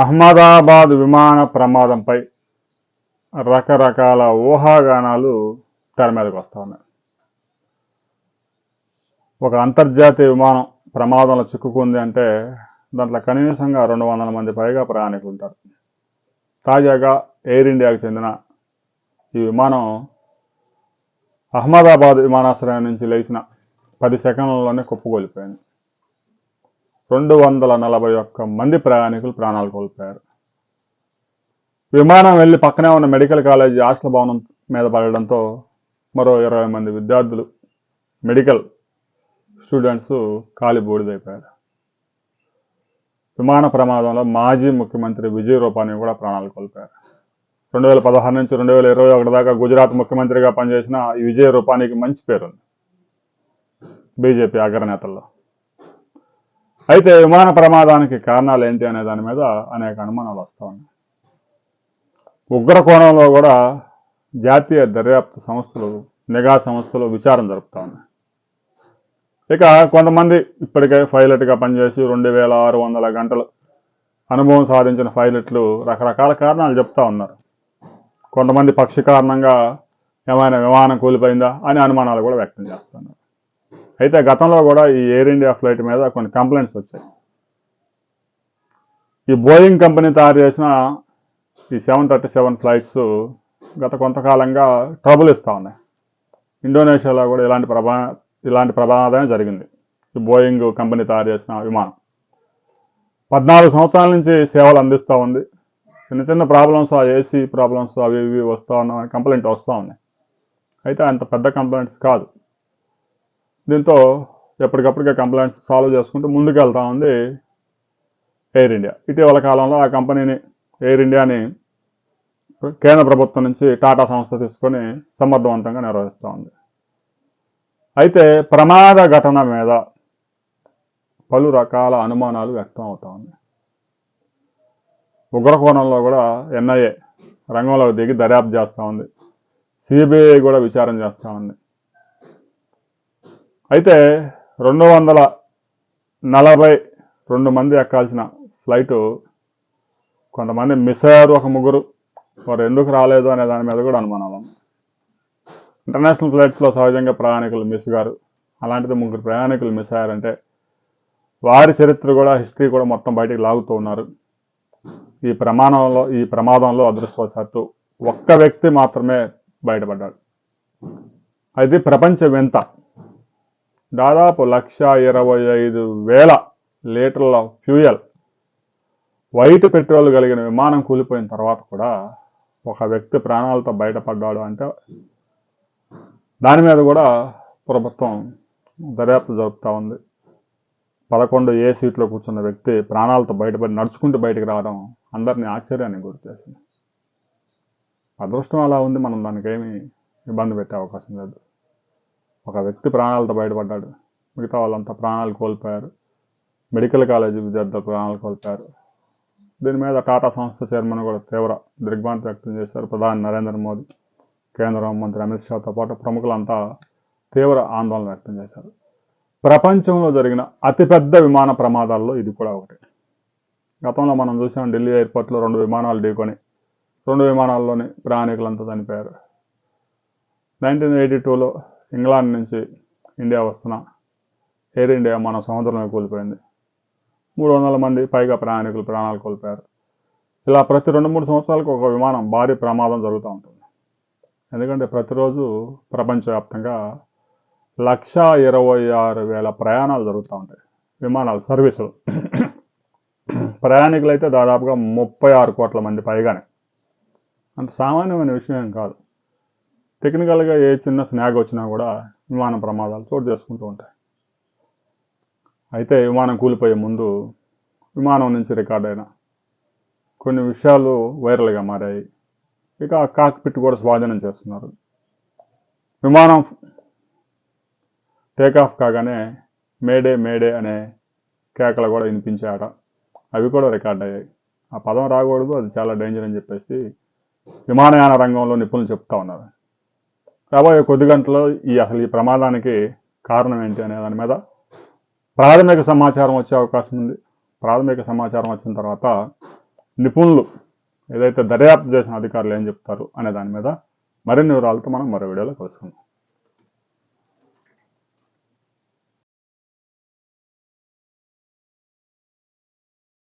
అహ్మదాబాద్ విమాన ప్రమాదంపై రకరకాల ఊహాగానాలు తెర మీదకి వస్తూ ఉన్నాయి. ఒక అంతర్జాతీయ విమానం ప్రమాదంలో చిక్కుకుంది అంటే దాంట్లో కనీసంగా రెండు వందల మంది పైగా ప్రయాణికులు ఉంటారు తాజాగా ఎయిర్ ఇండియాకు చెందిన ఈ విమానం అహ్మదాబాద్ విమానాశ్రయం నుంచి లేచిన పది సెకండ్లలోనే కుప్పకూలిపోయింది. రెండు వందల నలభై ఒక్క మంది ప్రయాణికులు ప్రాణాలు కోల్పోయారు. విమానం వెళ్ళి పక్కనే ఉన్న మెడికల్ కాలేజీ హాస్టల్ భవనం మీద పడడంతో మరో ఇరవై మంది విద్యార్థులు మెడికల్ స్టూడెంట్స్ కాలి బూడిదైపోయారు. విమాన ప్రమాదంలో మాజీ ముఖ్యమంత్రి విజయ్ రూపానీ కూడా ప్రాణాలు కోల్పోయారు. రెండు వేల పదహారు నుంచి రెండు వేల ఇరవై ఒకటి దాకా గుజరాత్ ముఖ్యమంత్రిగా పనిచేసిన ఈ విజయ్ రూపానీకి మంచి పేరుంది. బీజేపీ అగ్రనేతల్లో. అయితే విమాన ప్రమాదానికి కారణాలు ఏంటి అనే దాని మీద అనేక అనుమానాలు వస్తూ ఉన్నాయి. ఉగ్రకోణంలో కూడా జాతీయ దర్యాప్తు సంస్థలు నిఘా సంస్థలు విచారణ జరుపుతూ ఉన్నాయి. ఇక కొంతమంది ఇప్పటికే పైలట్గా పనిచేసి రెండు వేల ఆరు వందల గంటలు అనుభవం సాధించిన పైలట్లు రకరకాల కారణాలు చెప్తా ఉన్నారు. కొంతమంది పక్షి కారణంగా ఏమైనా విమానం కూలిపోయిందా అనే అనుమానాలు కూడా వ్యక్తం చేస్తున్నారు. అయితే గతంలో కూడా ఈ ఎయిర్ ఇండియా ఫ్లైట్ మీద కొన్ని కంప్లైంట్స్ వచ్చాయి. ఈ బోయింగ్ కంపెనీ తయారు చేసిన ఈ సెవెన్ థర్టీ సెవెన్ ఫ్లైట్స్ గత కొంతకాలంగా ట్రబుల్ ఇస్తూ ఉన్నాయి. ఇండోనేషియాలో కూడా ఇలాంటి ప్రభా ఇలాంటి ప్రమాదమే జరిగింది. ఈ బోయింగ్ కంపెనీ తయారు చేసిన విమానం. పద్నాలుగు సంవత్సరాల నుంచి సేవలు అందిస్తూ ఉంది. చిన్న చిన్న ప్రాబ్లమ్స్ ఆ ఏసీ ప్రాబ్లమ్స్ అవి ఇవి వస్తూ ఉన్న కంప్లైంట్ వస్తూ ఉన్నాయి. అయితే అంత పెద్ద కంప్లైంట్స్ కాదు. దీంతో ఎప్పటికప్పటికే కంప్లైంట్స్ సాల్వ్ చేసుకుంటూ ముందుకు వెళ్తా ఉంది ఎయిర్ ఇండియా ఇటీవల కాలంలో ఆ కంపెనీని ఎయిర్ ఇండియాని కేంద్ర ప్రభుత్వం నుంచి టాటా సంస్థ తీసుకొని సమర్థవంతంగా నిర్వహిస్తూ ఉంది. అయితే ప్రమాద ఘటన మీద పలు రకాల అనుమానాలు వ్యక్తం అవుతా ఉన్నాయి. ఉగ్రకోణంలో కూడా ఎన్ఐఏ రంగంలోకి దిగి దర్యాప్తు చేస్తూ ఉంది. సిబిఐ కూడా విచారణ చేస్తూ ఉంది. అయితే రెండు వందల నలభై రెండు మంది ఎక్కాల్సిన ఫ్లైటు కొంతమంది మిస్ అయ్యారు ఒక ముగ్గురు. వారు ఎందుకు రాలేదు అనే దాని మీద కూడా అనుమానాలు ఇంటర్నేషనల్ ఫ్లైట్స్లో సహజంగా ప్రయాణికులు మిస్ గారు. అలాంటిది ముగ్గురు ప్రయాణికులు మిస్ అయ్యారంటే వారి చరిత్ర కూడా హిస్టరీ కూడా మొత్తం బయటికి లాగుతూ ఉన్నారు. ఈ ప్రమాణంలో ఈ ప్రమాదంలో అదృష్టవశాత్తు ఒక్క వ్యక్తి మాత్రమే బయటపడ్డాడు. అది ప్రపంచ వింత దాదాపు లక్ష ఇరవై ఐదు వేల లీటర్ల ఫ్యూయల్ వైట్ పెట్రోల్ కలిగిన విమానం కూలిపోయిన తర్వాత కూడా ఒక వ్యక్తి ప్రాణాలతో బయటపడ్డాడు అంటే దాని మీద కూడా ప్రభుత్వం దర్యాప్తు జరుపుతూ ఉంది. పదకొండు ఏ సీట్లో కూర్చున్న వ్యక్తి ప్రాణాలతో బయటపడి నడుచుకుంటూ బయటకు రావడం అందరినీ ఆశ్చర్యాన్ని గురి చేసింది అదృష్టం అలా ఉంది మనం దానికేమీ ఇబ్బంది పెట్టే అవకాశం లేదు. ఒక వ్యక్తి ప్రాణాలతో బయటపడ్డాడు. మిగతా వాళ్ళంతా ప్రాణాలు కోల్పోయారు. మెడికల్ కాలేజీ విద్యార్థులు ప్రాణాలు కోల్పోయారు. దీని మీద టాటా సంస్థ చైర్మన్ కూడా తీవ్ర దిగ్భ్రాంతి వ్యక్తం చేశారు. ప్రధాని నరేంద్ర మోదీ కేంద్ర హోంమంత్రి అమిత్ షాతో పాటు ప్రముఖులంతా తీవ్ర ఆందోళన వ్యక్తం చేశారు. ప్రపంచంలో జరిగిన అతిపెద్ద విమాన ప్రమాదాల్లో ఇది కూడా ఒకటి. గతంలో మనం చూసాం ఢిల్లీ ఎయిర్పోర్ట్లో రెండు విమానాలు ఢీకొని రెండు విమానాల్లోని ప్రయాణికులంతా చనిపోయారు. నైన్టీన్ ఎయిటీ టూలో ఇంగ్లాండ్ నుంచి ఇండియా వస్తున్న ఎయిర్ ఇండియా మన సముద్రంలో కూలిపోయింది. మూడు వందల మంది పైగా ప్రయాణికులు ప్రాణాలు కోల్పోయారు. ఇలా ప్రతి రెండు మూడు సంవత్సరాలకు ఒక విమానం భారీ ప్రమాదం జరుగుతూ ఉంటుంది. ఎందుకంటే ప్రతిరోజు ప్రపంచవ్యాప్తంగా లక్ష ఇరవై ఆరు వేల ప్రయాణాలు జరుగుతూ ఉంటాయి. విమానాలు సర్వీసులు. ప్రయాణికులైతే దాదాపుగా ముప్పై ఆరు కోట్ల మంది పైగానే. అంత సామాన్యమైన విషయం కాదు. టెక్నికల్గా ఏ చిన్న స్నాగ్ వచ్చినా కూడా విమాన ప్రమాదాలు చోటు చేసుకుంటూ ఉంటాయి. అయితే విమానం కూలిపోయే ముందు విమానం నుంచి రికార్డైన కొన్ని విషయాలు వైరల్గా మారాయి. ఇక కాక్పిట్ కూడా స్వాధీనం చేస్తున్నారు విమానం టేకాఫ్ కాగానే మేడే మేడే అనే కేకలు కూడా వినిపించాట అవి కూడా రికార్డ్ అయ్యాయి. ఆ పదం రాకూడదు అది చాలా డేంజర్ అని చెప్పేసి విమానయాన రంగంలో నిపుణులు చెప్తా ఉన్నారు. రాబోయే కొద్ది గంటల్లో ఈ అసలు ఈ ప్రమాదానికి కారణం ఏంటి అనే దాని మీద ప్రాథమిక సమాచారం వచ్చే అవకాశం ఉంది. ప్రాథమిక సమాచారం వచ్చిన తర్వాత నిపుణులు ఏదైతే దర్యాప్తు చేసిన అధికారులు ఏం చెప్తారు అనే దాని మీద మరిన్ని వివరాలతో మనం మరో వీడియోలో కలుసుకుందాం